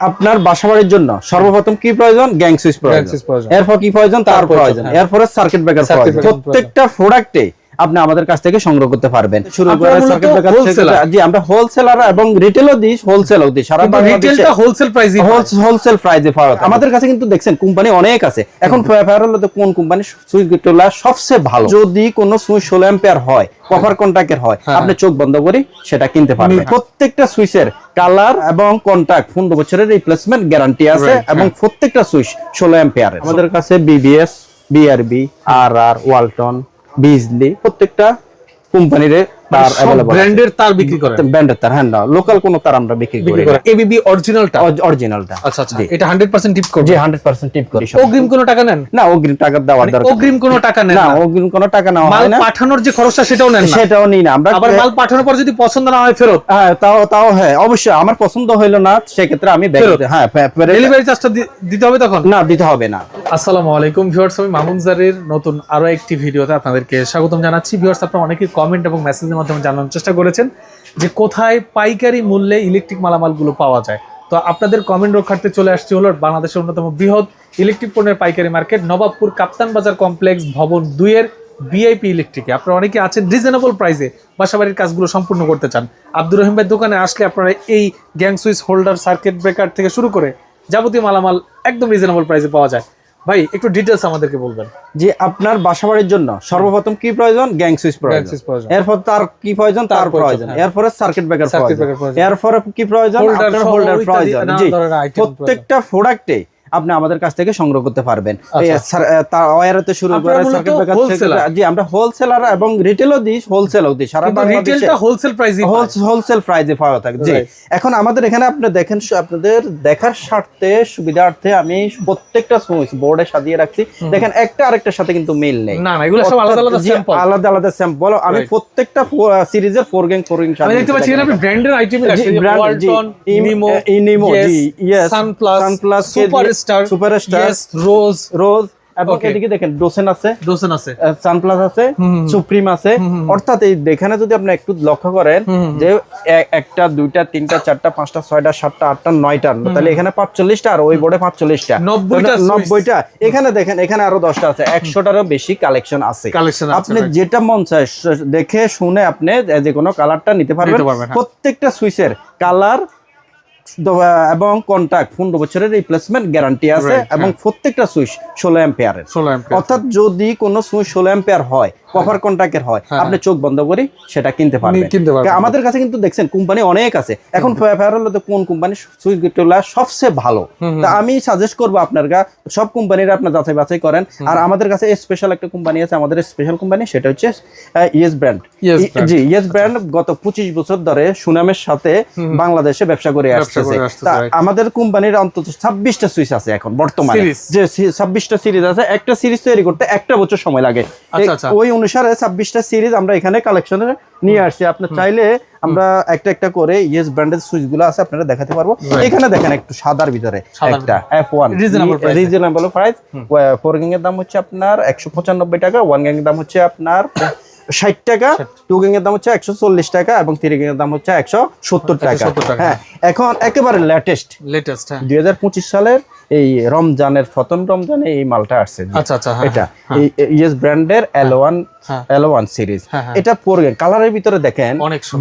আপনার বাসাবাড়ির জন্য সর্বপ্রথম কি প্রয়োজন? গ্যাং সুইচ প্রয়োজন। এরপর কি প্রয়োজন? তার প্রয়োজন, হ্যাঁ। এরপরে সার্কিট ব্রেকার প্রয়োজন। প্রত্যেকটা প্রোডাক্টে আপনি আমাদের কাছ থেকে সংগ্রহ করতে পারবেন। শুরু করে আপনারা মূলত সার্কিট ব্রেকার wholesaler? জি আমরা হোলসেলার এবং রিটেলও দিই হোলসেলও দিই। সারা রিটেলটা হোলসেল প্রাইসে হোলসেল প্রাইসে পাওয়া আমাদের কাছে কিন্তু দেখছেন কোম্পানি অনেক আছে। এখন কোন কোম্পানি সুইচ গিটলা সবচেয়ে ভালো? যদি কোনো সুইচ ষোলো অ্যাম্পিয়ার হয় কভার কন্টাক্টের হয় হ্যাঁ। আপনি চোখ বন্ধ করে সেটা কিনতে পারবেন। প্রত্যেকটা সুইচের কালার এবং কন্টাক্ট পনেরো বছরের রিপ্লেসমেন্ট গ্যারান্টি আছে এবং প্রত্যেকটা সুইচ ষোলো অ্যাম্পিয়ারের আমাদের কাছে বিবিএস বিআরবি আর আর ওয়ালটন বিজলি প্রত্যেকটা কোম্পানির তার অ্যাভেলেবল ব্র্যান্ডের তার বিক্রি করেন ব্র্যান্ডের তার হ্যাঁ লোকাল কোনো তার আমরা বিক্রি করি এবিবি অরিজিনালটা অরিজিনালটা আচ্ছা আচ্ছা এটা 100% টিপ করবে? জি হান্ড্রেড পার্সেন্ট টিপ করি। অগ্রিম কোনো টাকা নেন? না অগ্রিম টাকা দেওয়ার মানে দরকার অগ্রিম কোনো টাকা নেন না না। অগ্রিম কোনো টাকা মাল হয় না। পাঠানোর যে খরচটা সেটাও নেন না। সেটাও নিই না। আমরা আবার মাল পাঠানোর পর যদি পছন্দ না হয় ফেরত? হ্যাঁ তাও তাও হ্যাঁ অবশ্যই। আমার পছন্দ হইল না সেক্ষেত্রে আমি ফেরত? হ্যাঁ ডেলিভারি চার্জটা দিতে হবে তখন? না দিতে হবে না। আসসালামু আলাইকুম ভিউয়ার্স আমি মামুন জারির নতুন আরও একটি ভিডিওতে আপনাদেরকে স্বাগতম জানাচ্ছি। ভিউয়ার্স আপনারা অনেকেই কমেন্ট এবং মেসেজের মাধ্যমে জানানোর চেষ্টা করেছেন যে কোথায় পাইকারি মূল্যে ইলেকট্রিক মালামালগুলো পাওয়া যায়। তো আপনাদের কমেন্ট রক্ষার্থে চলে আসছে হলো বাংলাদেশের অন্যতম বৃহৎ ইলেকট্রিক পণ্যের পাইকারি মার্কেট নবাবপুর কাপ্তান বাজার কমপ্লেক্স ভবন দুইয়ের বিআইপি ইলেকট্রিকে আপনারা অনেকে আছেন রিজনেবল প্রাইসে বাসাবাড়ির কাজগুলো সম্পূর্ণ করতে চান। আব্দুর রহিম দোকানে আসলে আপনারা এই gang switch holder circuit breaker থেকে শুরু করে যাবতীয় মালামাল একদম রিজনেবল প্রাইসে পাওয়া যায়। ভাই একটু ডিটেলস আমাদেরকে বলবেন। যে আপনার বাসাবাড়ির জন্য সর্বপ্রথম কি প্রয়োজন? গ্যাং সুইচ প্রয়োজন। এরপর তার কি প্রয়োজন? তার প্রয়োজন, হ্যাঁ। এরপরে সার্কিট ব্রেকার প্রয়োজন। এরপরে কি প্রয়োজন? হোল্ডার প্রয়োজন। প্রত্যেকটা প্রোডাক্টে আপনি আমাদের কাছ থেকে সংগ্রহ করতে পারবেন। আচ্ছা। এই সার- আহ, তার ওয়ারাতে শুরু করে সার্কিট ব্রেকার জি আমরা হোলসেলার এবং রিটেলও দিই হোলসেলও দিই সারা রিটেলটা হোলসেল প্রাইসে হোলসেল প্রাইসে পাওয়া থাকে জি। এখন আমাদের এখানে আপনি দেখেন আপনাদের দেখার স্বার্থে সুবিধার্থে আমি প্রত্যেকটা সুইচ বোর্ডে সাজিয়ে রাখছি। দেখেন একটা আরেকটার সাথে কিন্তু মিল নেই। না না এগুলো সব আলাদা আলাদা স্যাম্পল আলাদা আলাদা স্যাম্পল আমি প্রত্যেকটা সিরিজের ফোর গ্যাং ফোর গ্যাং আমি দেখতে পাচ্ছি আপনি ব্র্যান্ডের আইটেম জি, আছে brand, জি, ওয়ালটন ইম- ইনিমো, জি, yes, Sunplus Sunplus, Superstar Yes রোজ রোজ এবং এদিকে দেখেন ডোসেন আছে ডোসেন আছে। সানপ্লাস আছে সুপ্রিম আছে। অর্থাৎ এখানে যদি আপনি একটু লক্ষ্য করেন যে একটা দুইটা তিনটা চারটা পাঁচটা ছয়টা সাতটা আটটা নয়টা তাহলে এখানে পাঁচচল্লিশটা আর ওই বোর্ডে পাঁচচল্লিশটা। 90টা নব্বইটা। এখানে দেখেন এখানে আরও দশটা আছে। একশোটারও বেশি কালেকশন আছে। আপনি যেটা মন চায় দেখে শুনে আপনি যে কোনো কালারটা নিতে পারবেন। নিতে পারবেন, হ্যাঁ। প্রত্যেকটা সুইচের কালার এবং কন্টাক্ট পনেরো বছরের রিপ্লেসমেন্ট গ্যারান্টি আছে এবং প্রত্যেকটা সুইচ ষোলো অ্যাম্পিয়ারের 16 অ্যাম্পিয়ার অর্থাৎ যদি কোনো সুইচ ষোলো হয় কভার কন্ট্যাক্টের হয় আপনি চোখ বন্ধ করে সেটা কিনতে পারবেন। আমাদের কাছে কিন্তু দেখছেন কোম্পানি অনেক আছে। এখন কোন কোম্পানি সুইচ সবচেয়ে ভালো। তা আমি সাজেস্ট করব আপনার সব কোম্পানির আপনার যাচাই বাছাই করেন। আর আমাদের কাছে স্পেশাল একটা কোম্পানি আছে আমাদের স্পেশাল কোম্পানি সেটা হচ্ছে ইয়েস ব্র্যান্ড জি ইয়েস ব্র্যান্ড গত পঁচিশ বছর ধরে সুনামের সাথে বাংলাদেশে ব্যবসা করে ব্যবসা আমাদের কোম্পানির অন্তত ছাব্বিশটা সুইচ আছে এখন বর্তমানে। যে ছাব্বিশটা সিরিজ আছে একটা সিরিজ তৈরি করতে একটা বছর সময় লাগে। আচ্ছা, আচ্ছা। ওই অনুসারে ছাব্বিশটা সিরিজ আমরা এখানে কালেকশনে নিয়ে আসছি। আপনার চাইলে আমরা একটা একটা করে ইয়েস ব্র্যান্ডের সুইচগুলো আছে আপনারা দেখাতে পারব। এখানে দেখেন একটু সাদার ভিতরে একটা F one. Reasonable price four gang এর দাম হচ্ছে আপনার একশো পঁচানব্বই টাকা ওয়ান গ্যাং এর দাম হচ্ছে আপনার ষাট টাকা টু গ্যাং এর দাম হচ্ছে একশো চল্লিশ টাকা এবং থ্রি গ্যাং এর দাম হচ্ছে একশো সত্তর টাকা। হ্যাঁ এখন একেবারে লেটেস্ট লেটেস্ট হ্যাঁ। দুই হাজার পঁচিশ সালের এই রমজানের ফতন রমজানে এই মালটা আসছে। আচ্ছা আচ্ছা হ্যাঁ এটা ইয়েস ব্র্যান্ডের এল ওয়ান হ্যাঁ। সিরিজ। এটা পড়বে কালারের ভিতরে দেখেন।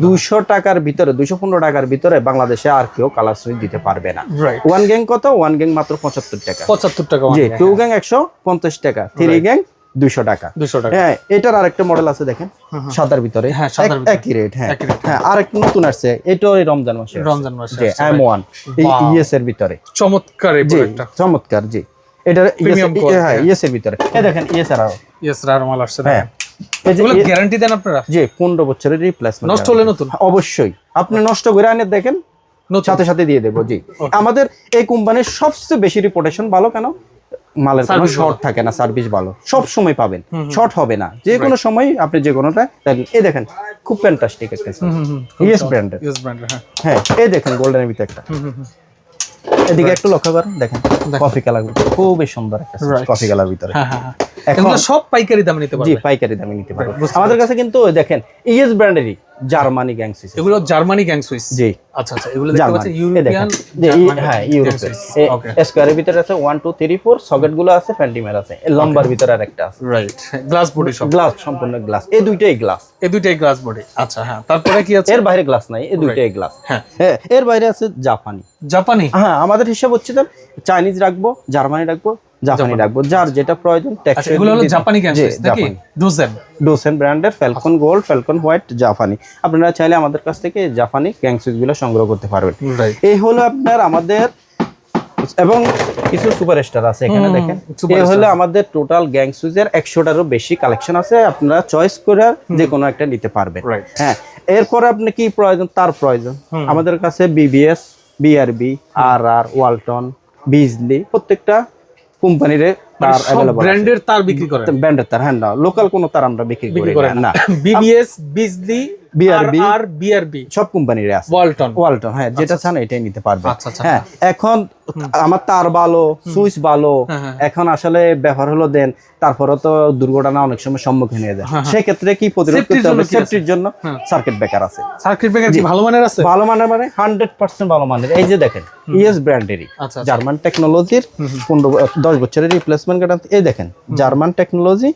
দুইশো টাকার ভিতরে দুইশো পনেরো টাকার ভিতরে বাংলাদেশে আর কেউ কালার সুইচ দিতে পারবে না। ওয়ান গ্যাং কত? ওয়ান গ্যাং মাত্র পঁচাত্তর টাকা। 75 টাকা জি টু গ্যাং একশো পঞ্চাশ টাকা। থ্রি গ্যাং দুইশো টাকা। 200 টাকা। হ্যাঁ এটার আরেকটা মডেল আছে দেখেন সাদার ভিতরে। হ্যাঁ, সাদার এক- একই রেট হ্যাঁ। হ্যাঁ। আরেকটা নতুন আসছে এটাও রমজান মাসে রমজান মাসে এম ওয়ান. ইএস এর ভিতরে। চমৎকার চমৎকার জি। এটা Premium ইয়েস- quality, হ্যাঁ হ্যাঁ। ইয়েস এর ভিতরে। এই দেখেন ইয়েস আর। রার মাল আসছে হ্যাঁ। গ্যারান্টি দেন আপনারা? জি পনেরো বছরের রিপ্লেসমেন্ট নষ্ট হলে নতুন? অবশ্যই। আপনি নষ্ট করে আনে দেখেন। সাথে সাথে দিয়ে দেবো জি। আমাদের এই কোম্পানির সবচেয়ে বেশি রিপোর্টেশন ভালো কেন? মালের কোনো শর্ট থাকে না সার্ভিস ভালো। সব সময় পাবেন। শর্ট হবে না। যে কোনো সময় আপনি যে কোনোটা দেখেন এই দেখেন খুব ফ্যান্টাস্টিক একটা ইয়েস ব্র্যান্ডের ব্র্যান্ড হ্যাঁ। এই দেখেন গোল্ডেনের ভিতরে একটা। এদিকে একটু লক্ষ্য করেন দেখেন কফি কালার খুবই সুন্দর একটা কফি কালার ভিতরে। হ্যাঁ হ্যাঁ হ্যাঁ। এখন সব পাইকারি দামে নিতে জি পাইকারি দামে নিতে পারবেন আমাদের কাছে কিন্তু দেখেন ইএস ব্র্যান্ডেরই জার্মানি গ্যাং সুইচ এগুলো জার্মানি গ্যাং সুইচ জি। আচ্ছা আচ্ছা এগুলো দেখতে পাচ্ছেন ইউরোপিয়ান হ্যাঁ ভিতরে আছে সকেটগুলো আছে ফ্যান্টিমের আছে। লম্বার ভিতরে আর একটা আছে। রাইট গ্লাস বডি সব। গ্লাস সম্পূর্ণ গ্লাস এই দুইটাই গ্লাস এই দুইটাই গ্লাস বডি আচ্ছা হ্যাঁ তারপরে কি আছে? এর বাইরে গ্লাস নাই এই দুইটাই গ্লাস হ্যাঁ। হ্যাঁ এর বাইরে আছে জাপানি জাপানি হ্যাঁ আমাদের হিসাব হচ্ছে চাইনিজ রাখব জার্মানি রাখব জাপানি রাখব যার যেটা প্রয়োজন টেক্সচার এগুলো হলো জাপানি গ্যাং নাকি? জাপানি। ডোসেন ব্র্যান্ডের ফ্যালকন গোল্ড ফ্যালকন হোয়াইট জাপানি। আপনারা চাইলে আমাদের কাছ থেকে জাপানি গ্যাংগুলো সংগ্রহ করতে পারবেন। এই হলো আপনার আমাদের এবং কিছু সুপারস্টার আছে এখানে দেখেন। এই হলো আমাদের টোটাল গ্যাং সুইজের একশোটারও বেশি কালেকশন আছে আপনারা চয়েস করে যে কোনো একটা নিতে পারবেন. হ্যাঁ এরপরে আপনি কি প্রয়োজন? তার প্রয়োজন। আমাদের কাছে বিবিএস বিআরবি আর আর ওয়ালটন বিজলি প্রত্যেকটা কোম্পানির তার अवेलेबल ব্র্যান্ডের তার বিক্রি করেন? ব্র্যান্ডের তার হ্যাঁ না লোকাল কোনো তার আমরা বিক্রি বিক্রি করি না বিবিএস বিজলি BRB আর বিআরবি সব কোম্পানির আছে। ওয়ালটন ওয়ালটন হ্যাঁ যেটা চান এটাই নিতে পারবে। হ্যাঁ এখন আমার তার ভালো সুইচ ভালো। এখন আসলে ব্যাপার হলো দেন তারপরে তো দুর্ঘটনা অনেক সময় সম্মুখীন হয়ে যায়। সেক্ষেত্রে কি প্রতিরোধ করতে হবে? জন্য কি আছে? সেফটির জন্য সার্কিট ব্রেকার আছে। সার্কিট ব্রেকার কি? ভালো মানের আছে? ভালো মানের মানে হান্ড্রেড পার্সেন্ট ভালো মানের। এই যে দেখেন ইএস ব্র্যান্ডেরই। আচ্ছা, আচ্ছা। জার্মান টেকনোলজির পনেরো দশ বছরের রিপ্লেসমেন্ট গ্যারান্টি এই দেখেন German technology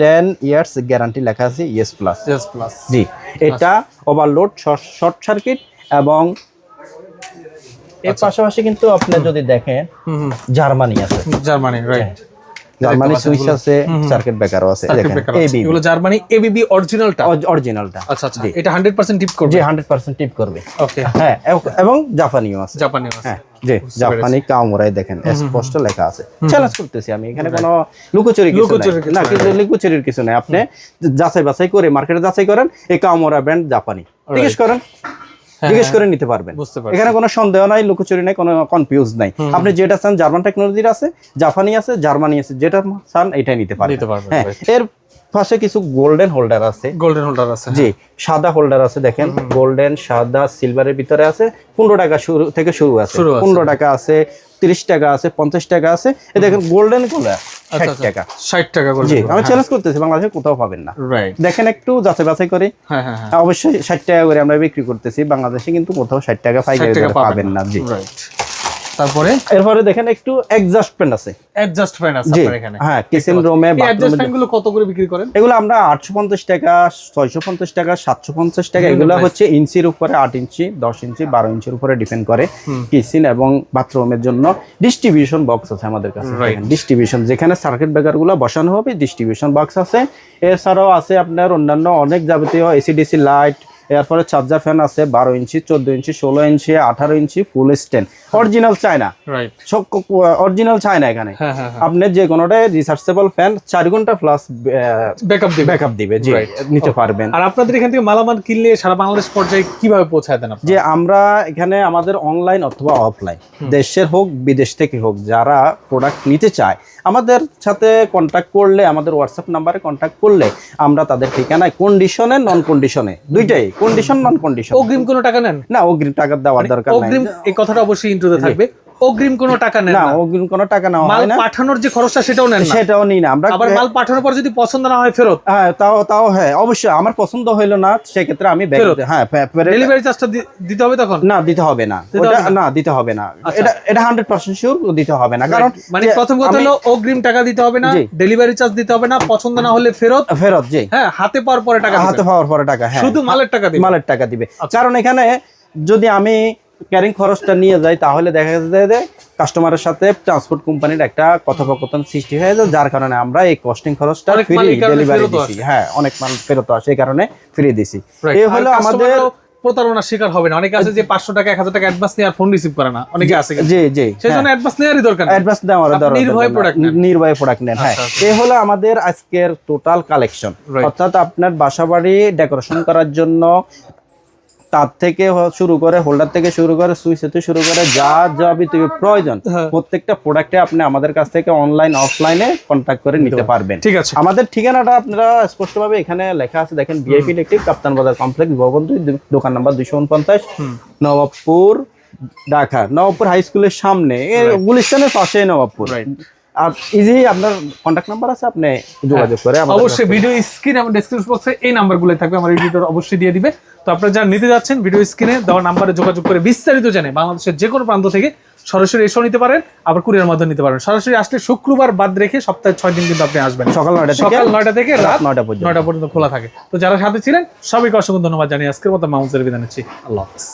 ten years guarantee লেখা আছে ইএস প্লাস। এস প্লাস জি এটা ওভারলোড শর্ট সার্কিট এবং এর পাশাপাশি কিন্তু আপনি যদি দেখেন জার্মানি আছে। জার্মানি রাইট জার্মানি সুইচ আছে সার্কিট ব্রেকারও আছে। দেখেন এগুলো জার্মানি এবিবি অরিজিনালটা অরিজিনালটা আচ্ছা আচ্ছা। এটা 100% টিপ করবে? হান্ড্রেড পার্সেন্ট টিপ করবে। ওকে হ্যাঁ এবং জাপানিও আছে। জাপানি আছে। হ্যাঁ জি জাপানি কামরাই দেখেন স্পষ্ট লেখা আছে। চ্যালেঞ্জ করতেছি আমি এখানে কোনো লুকোচুরি কিছু না কিন্তু লুকোচুরির কিছু নাই। আপনি যাচাই বাছাই করে মার্কেটে যাচাই করেন এই কামরা ব্র্যান্ড জাপানি। জিজ্ঞেস করেন জিজ্ঞেস করে নিতে পারবেন। হ্যাঁ। এখানে কোনো সন্দেহ নাই লুকোচুরি নাই কোনো কনফিউজ নাই। আপনি যেটা চান জার্মান টেকনোলজির আছে জাপানি আছে জার্মানি আছে যেটা চান এটাই নিতে পারবেন। হ্যাঁ। এর পাশে কিছু গোল্ডেন হোল্ডার আছে। গোল্ডেন হোল্ডার আছে জি সাদা হোল্ডার আছে দেখেন। গোল্ডেন সাদা সিলভারের ভিতরে আছে। পনেরো টাকা শুরু থেকে শুরু আছে। পনেরো টাকা আছে তিরিশ টাকা আছে পঞ্চাশ টাকা আছে। এ দেখেন গোল্ডেনগুলো আচ্ছা ষাট আচ্ছা। টাকা। 60 টাকা করে জি আমি চ্যালেঞ্জ করতেছি বাংলাদেশে কোথাও পাবেন না। দেখেন একটু যাচাই বাছাই করে। হ্যাঁ হ্যাঁ হ্যাঁ। অবশ্যই ষাট টাকা করে আমরা বিক্রি করতেছি বাংলাদেশে কিন্তু কোথাও ষাট টাকা 60 পাইকারি টাকা পাবেন না জি। তারপরে এরপরে দেখেন একটু অ্যাডজাস্টমেন্ট আছে। অ্যাডজাস্ট ফ্যান আছে আপনার এখানে। হ্যাঁ কিচেন রুমে এই অ্যাডজাস্ট ফ্যানগুলো কত করে বিক্রি করেন? এগুলো আমরা আটশো পঞ্চাশ টাকা ছয়শো পঞ্চাশ টাকা সাতশো পঞ্চাশ টাকা এগুলো হচ্ছে ইঞ্চির উপরে আট ইঞ্চি দশ ইঞ্চি বারো ইঞ্চির উপরে ডিপেন্ড করে কিচেন এবং বাথরুমের জন্য ডিস্ট্রিবিউশন বক্স আছে আমাদের কাছে। ডিস্ট্রিবিউশন যেখানে সার্কিট ব্রেকারগুলো বসানো হবে ডিস্ট্রিবিউশন বক্স আছে। এছাড়াও আছে আপনার অন্যান্য অনেক যাবতীয় এসিডিসি লাইট এরপরে চার্জার ফ্যান আছে বারো ইঞ্চি চোদ্দ ইঞ্চি ষোলো ইঞ্চি আঠারো inch full stand original China original China এখানে। হ্যাঁ হ্যাঁ হ্যাঁ। আপনি যে কোনোটাই রিসার্চেবল ফ্যান চার ঘণ্টা প্লাস ব্যাকআপ দিবে। ব্যাকআপ দিবে জি নিতে পারবেন। আর আপনাদের এখান থেকে মালামাল কিনলে সারা বাংলাদেশ পর্যায়ে কীভাবে পৌঁছায় দেন যে আমরা এখানে আমাদের অনলাইন অথবা অফলাইন দেশের হোক বিদেশ থেকে হোক যারা প্রোডাক্ট নিতে চায় আমাদের সাথে কন্ট্যাক্ট করলে আমাদের হোয়াটসঅ্যাপ নাম্বারে কন্ট্যাক্ট করলে আমরা তাদের ঠিকানায় কন্ডিশনে নন কন্ডিশনে দুইটাই কন্ডিশন নন কন্ডিশন অগ্রিম কোনো টাকা নেন? না অগ্রিম টাকা দেওয়ার দরকার নাই। অগ্রিম এই কথাটা অবশ্যই ইন্ট্রোতে থাকবে। অগ্রিম কোনো টাকা নেন না অগ্রিম কোনো টাকা নেওয়া মাল না। পাঠানোর যে খরচটা সেটাও নেন না। সেটাও নিই না। আমরা আবার মাল পাঠানোর পর যদি পছন্দ না হয় ফেরত? হ্যাঁ তাও তাও হ্যাঁ অবশ্যই আমার পছন্দ হইল না সেক্ষেত্রে আমি ফেরত? হ্যাঁ ডেলিভারি চার্জটা দিতে হবে তখন? না দিতে হবে না। হবে না? দিতে হবে না। এটা এটা হান্ড্রেড পার্সেন্ট শিওর দিতে হবে না। কারণ মানে প্রথম কথা হলো অগ্রিম টাকা দিতে হবে না। ডেলিভারি চার্জ দিতে হবে না পছন্দ না হলে ফেরত। ফেরত জি। হ্যাঁ হাতে পাওয়ার পরে টাকা হাতে পাওয়ার পরে টাকা হ্যাঁ। শুধু মালের টাকা দিবেন। মালের টাকা দিবে। কারণ এখানে যদি আমি ক্যারিং খরচটা নিয়ে যায় তাহলে দেখা যায় যে কাস্টমারের সাথে ট্রান্সপোর্ট কোম্পানির একটা কথোপকথন সৃষ্টি হয়ে যায় যার কারণে আমরা এই কস্টিং খরচটা ফ্রি ডেলিভারি দিছি। হ্যাঁ অনেক মাল ফেরত আসে এই কারণে ফ্রি দিছি। এই হলো আমাদের প্রতারণার শিকার হবে না। অনেকে আছে যে পাঁচশো টাকা এক হাজার টাকা অ্যাডভান্স নিয়ে আর ফোন রিসিভ করে না। অনেকে আছে। জি জি সেই জন্য অ্যাডভান্স নেওয়ারই দরকার। অ্যাডভান্স আপনি দরকার নির্ভয়ে product নেন। নির্ভয়ে প্রোডাক্ট নেন হ্যাঁ। আচ্ছা, এই হলো আমাদের আজকের টোটাল কালেকশন অর্থাৎ আপনার বাসাবাড়ি ডেকোরেশন করার জন্য তার থেকে শুরু করে হোল্ডার থেকে শুরু করে সুইচ থেকে শুরু করে যা যাবতীয় প্রয়োজন হ্যাঁ। প্রত্যেকটা প্রোডাক্টে আপনি আমাদের কাছ থেকে অনলাইন অফলাইনে কন্ট্যাক্ট করে নিতে পারবেন। ঠিক আছে। আমাদের ঠিকানাটা আপনারা স্পষ্টভাবে এখানে লেখা আছে। দেখেন ভিআইপি ইলেকট্রিক কাপ্তান বাজার কমপ্লেক্স ভবন দুই দোকান নাম্বার দুইশো উনপঞ্চাশ নবাবপুর ঢাকা। নবাবপুর হাই স্কুলের সামনে। গুলিস্তানের পাশে নবাবপুর. আর ইজি আপনার কন্ট্যাক্ট নাম্বার আছে আপনি যোগাযোগ করে অবশ্যই ভিডিও স্ক্রিন এবং ডেসক্রিপশন বক্সে এই নাম্বারগুলো থাকবে আমার এডিটর অবশ্যই দিয়ে দিবে। তো আপনারা যারা নিতে যাচ্ছেন ভিডিও স্ক্রিনে দেওয়া নাম্বারে যোগাযোগ করে বিস্তারিত জানে বাংলাদেশের যে কোনো প্রান্ত থেকে সরাসরি এসেও নিতে পারেন আবার কুরিয়ার মাধ্যমে নিতে পারেন। সরাসরি আসলে শুক্রবার বাদ রেখে সপ্তাহে ছয় দিন কিন্তু আপনি আসবেন। সকাল নয়টা সকাল নয়টা থেকে রাত নয়টা পর্যন্ত। নয়টা পর্যন্ত খোলা থাকে। তো যারা সাথে ছিলেন সবাইকে অসংখ্য ধন্যবাদ জানিয়ে আজকের মতো মামুজের বিদায় নিচ্ছি। আল্লাহ হাফিজ।